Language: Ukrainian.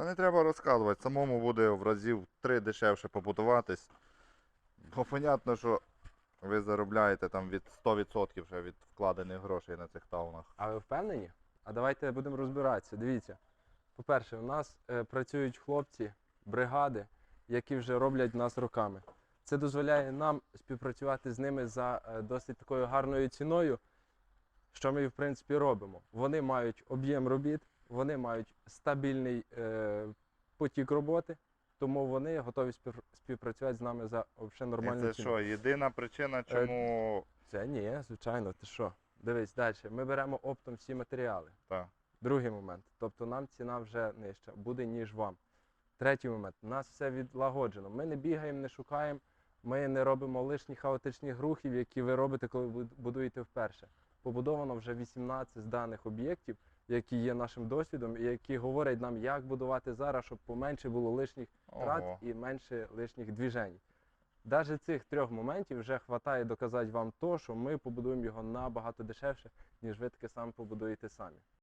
Та не треба розказувати, самому буде в разів три дешевше побудуватись. Бо понятно, що ви заробляєте там від 100% вже від вкладених грошей на цих таунах. А ви впевнені? А давайте будемо розбиратися. Дивіться. По-перше, у нас е, працюють хлопці, бригади, які вже роблять нас роками. Це дозволяє нам співпрацювати з ними за е, досить такою гарною ціною, що ми, в принципі, робимо. Вони мають об'єм робіт, вони мають стабільний е, потік роботи, тому вони готові спів- співпрацювати з нами за взагалі І нормальну це що, єдина причина, чому. Це ні, звичайно, ти що? Дивись далі. Ми беремо оптом всі матеріали. Та. Другий момент. Тобто нам ціна вже нижча буде, ніж вам. Третій момент. У нас все відлагоджено. Ми не бігаємо, не шукаємо, ми не робимо лишніх хаотичних рухів, які ви робите, коли будуєте вперше. Побудовано вже 18 зданих об'єктів, які є нашим досвідом, і які говорять нам, як будувати зараз, щоб поменше було лишніх трат Ого. і менше лишніх движень. Навіть цих трьох моментів вже вистачає доказати вам то, що ми побудуємо його набагато дешевше, ніж ви таке саме побудуєте самі.